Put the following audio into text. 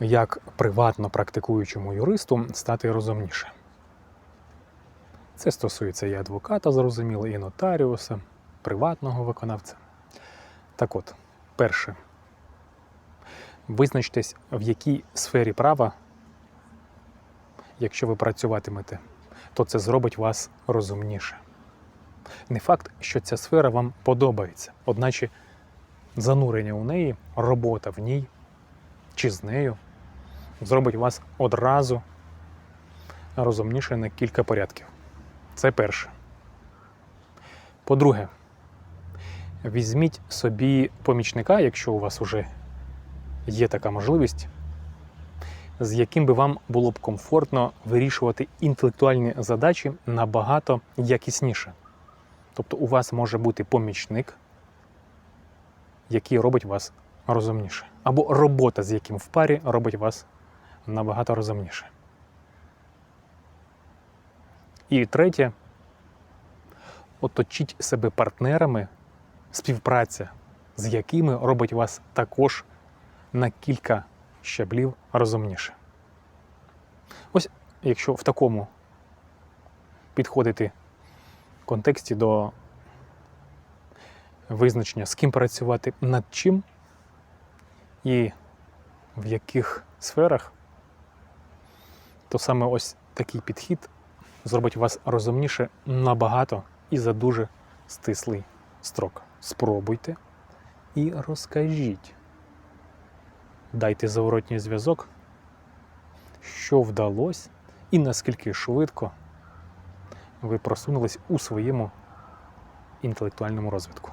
як приватно практикуючому юристу стати розумніше. Це стосується і адвоката, зрозуміло, і нотаріуса, приватного виконавця. Так от, перше, визначтесь, в якій сфері права, якщо ви працюватимете, то це зробить вас розумніше. Не факт, що ця сфера вам подобається, одначе занурення у неї, робота в ній чи з нею зробить вас одразу розумніше на кілька порядків. Це перше. По-друге, візьміть собі помічника, якщо у вас вже є така можливість, з яким би вам було б комфортно вирішувати інтелектуальні задачі набагато якісніше. Тобто у вас може бути помічник, який робить вас розумніше. Або робота, з яким в парі робить вас набагато розумніше. І третє, оточіть себе партнерами, співпраця, з якими робить вас також на кілька щаблів розумніше. Ось якщо в такому підходити контексті до визначення, з ким працювати над чим і в яких сферах, то саме ось такий підхід зробить вас розумніше набагато і за дуже стислий строк. Спробуйте і розкажіть. Дайте зворотній зв'язок, що вдалося і наскільки швидко ви просунулись у своєму інтелектуальному розвитку.